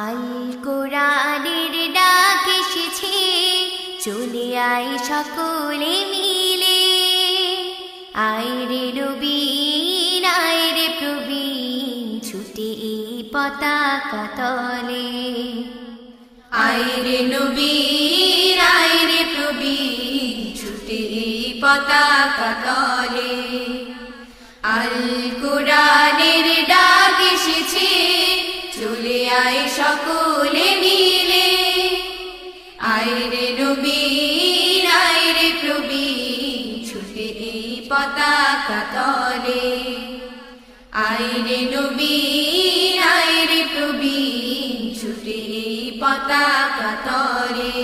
আল কোরআনের ডাক এসেছে, চলে আয় সকলে মিলে। আয় রে রবিন আয় রে প্রবীণ, ছুটে এই পতাকা তলে। আইরে নবীর আইরে প্রবীর ছুটে এই পতাকা তলে। সকলে মিলে। আইরে নবীন আইরে প্রবীর ছুটে এই পতাকা তলে। আইরে নবীন আইরে প্রবীণ, ছুটে এই পতাকা তলে।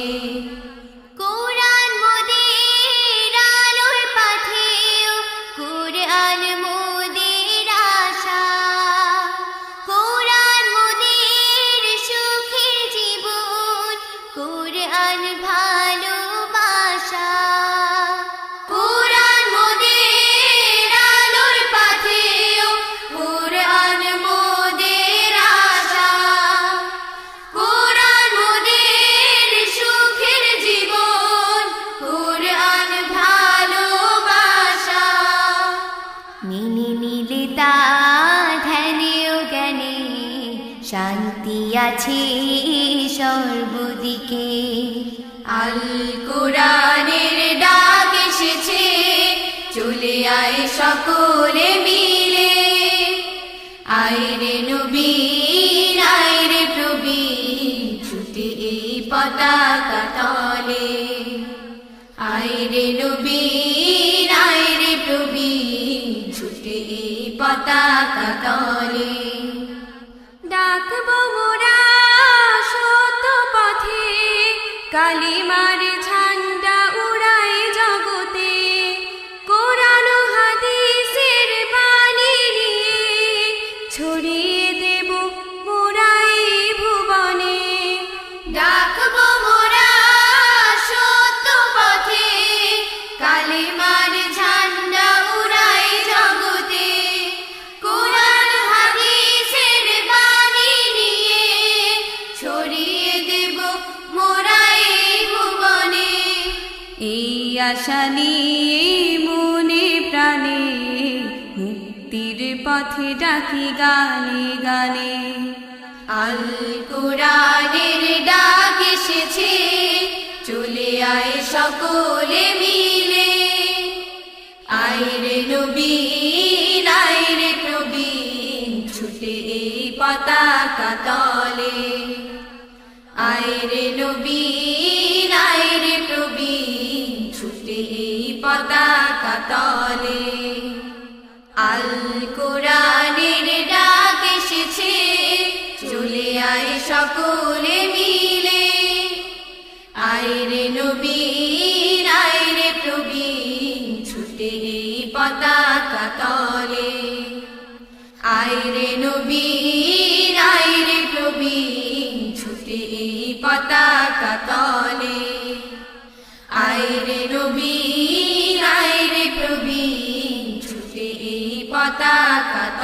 শান্তি আছে সর্বদিকে। আল কোরআনের ডাক এসেছে, চলে আয় সকলে মিলে। আইরে নবীন আইরে প্রবীণ, ছুটে এই পতাকা তলে। আইরে নবীন আইরে প্রবীণ, ছুটে এই পতাকা তলে। কালিমার ঝান্ডা উড়াই জগতে। আশা মনে প্রাণে, মুক্তির পথে ডাকি গানে গানে। আল কোরআনের ডাক এসেছে, চলে আয় সকলে মিলে। আইরে নবীন, আইরে প্রবীণ, ছুটে এই পতাকা তলে। আইরে নবীন তলে আল কোরআনের ডাক এসেছে চলে আয় সকলে মিলে। আইরে নবীন আইরে প্রবীণ ছুটে পতাকা তলে। আইরে নবীন আইরে প্রবীণ ছুটে পতাকা তলে। माता